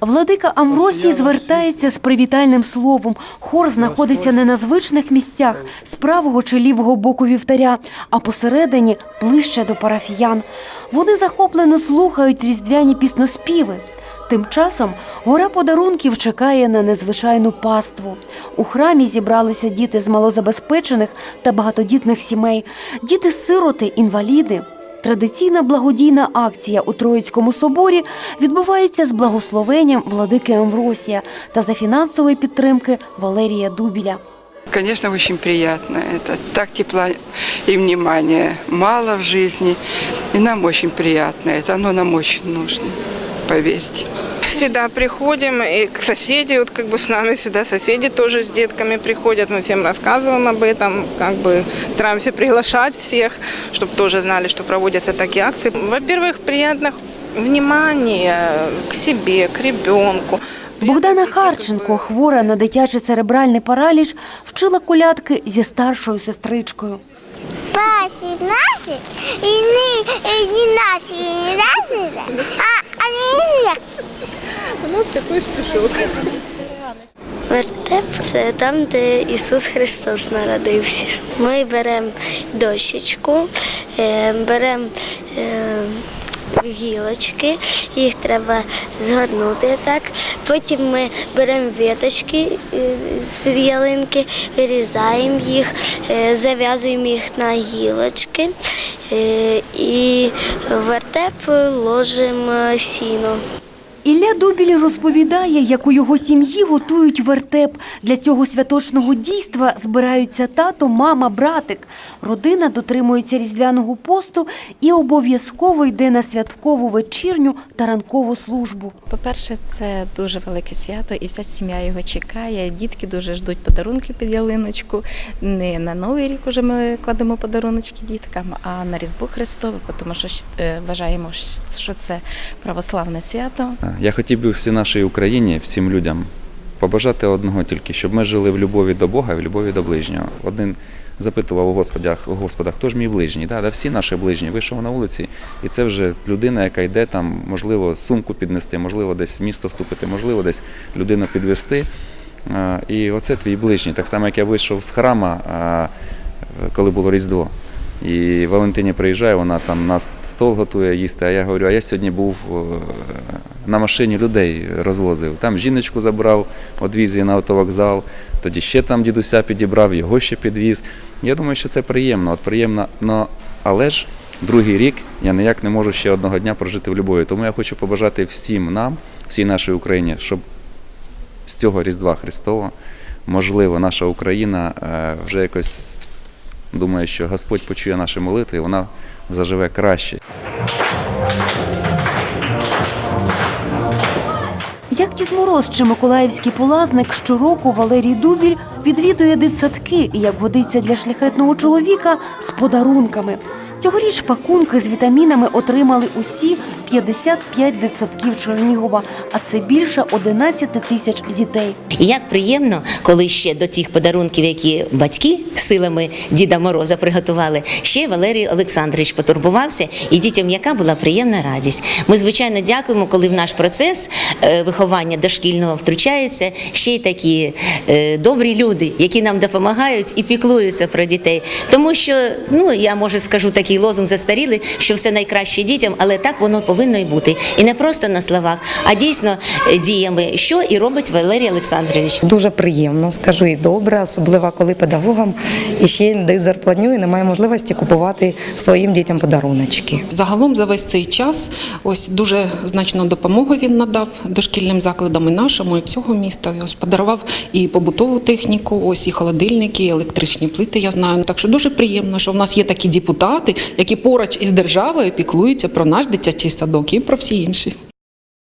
Владика Амвросій звертається з привітальним словом. Хор знаходиться не на звичних місцях з правого чи лівого боку вівтаря, а посередині ближче до парафіян. Вони захоплено слухають різдвяні пісноспіви. Тим часом гора подарунків чекає на незвичайну паству. У храмі зібралися діти з малозабезпечених та багатодітних сімей, діти-сироти, інваліди. Традиційна благодійна акція у Троїцькому соборі відбувається з благословенням владики Амвросія та за фінансової підтримки Валерія Дубіля. Конечно, очень приятно. Это так тепла и внимания мало в жизни. И нам очень приятно. Это оно нам очень нужно. Поверьте Всегда приходим, и к соседи, вот как бы с нами всегда соседи тоже с детками приходят, мы всем рассказываем об этом, как бы стараемся приглашать всех, чтобы тоже знали, что проводятся такие акции. Во-первых, приятно внимание к себе, к ребенку. Богдана Харченко, хвора на дитячий церебральний параліч, вчила колядки зі старшою сестричкою. Ваші наші і ні, і ні наші, і ні наші, а, а не як. Вертеп це там, де Ісус Христос народився. Ми беремо дощечку, е, беремо е, гілочки, їх треба згорнути так. Потім ми беремо віточки е, з-під ялинки, вирізаємо їх, зав'язуємо їх на гілочки і вертеп ложимо сіно. Ілля Дубіль розповідає, як у його сім'ї готують вертеп. Для цього святочного дійства збираються тато, мама, братик. Родина дотримується різдвяного посту і обов'язково йде на святкову вечірню та ранкову службу. По-перше, це дуже велике свято, і вся сім'я його чекає. Дітки дуже ждуть подарунки під ялиночку. Не на Новий рік уже ми кладемо подаруночки діткам, а на Різдво Христове, тому що е, вважаємо, що це православне свято. Я хотів би всій нашій Україні, всім людям побажати одного тільки, щоб ми жили в любові до Бога і в любові до ближнього. Один запитував у Господа, Господа, хто ж мій ближній? Да, да, всі наші ближні. Вийшов на вулиці, і це вже людина, яка йде там, можливо, сумку піднести, можливо, десь місто вступити, можливо, десь людину підвести. І оце твій ближній. Так само, як я вийшов з храма, коли було Різдво. І Валентині приїжджає, вона там на стол готує їсти. А я говорю, а я сьогодні був е, на машині людей розвозив. Там жіночку забрав, одвіз її на автовокзал, тоді ще там дідуся підібрав, його ще підвіз. Я думаю, що це приємно. От приємно, но, але ж другий рік я ніяк не можу ще одного дня прожити в любові. Тому я хочу побажати всім нам, всій нашій Україні, щоб з цього Різдва Христова, можливо, наша Україна е, вже якось думає, що Господь почує наші молитви, і вона заживе краще. Як Дід Мороз чи Миколаївський полазник, щороку Валерій Дубіль відвідує дитсадки і, як годиться для шляхетного чоловіка, з подарунками. Цьогоріч пакунки з вітамінами отримали усі 55 дитсадків Чернігова, а це більше 11 тисяч дітей. І як приємно, коли ще до тих подарунків, які батьки силами Діда Мороза приготували, ще Валерій Олександрович потурбувався, і дітям яка була приємна радість. Ми звичайно дякуємо, коли в наш процес е, виховання дошкільного втручаються ще й такі е, добрі люди, які нам допомагають і піклуються про дітей. Тому що ну я може скажу такий лозунг застарілий, що все найкраще дітям, але так воно повинно і бути. І не просто на словах, а дійсно е, діями, що і робить Валерій Олександрович. Дуже приємно, скажу і добре, особливо коли педагогам і ще й не дають зарплатню і немає можливості купувати своїм дітям подаруночки. Загалом за весь цей час ось дуже значну допомогу він надав дошкільним закладам і нашому, і всього міста. І Ось подарував і побутову техніку, ось і холодильники, і електричні плити. Я знаю. Так що дуже приємно, що в нас є такі депутати, які поруч із державою піклуються про наш дитячий садок і про всі інші.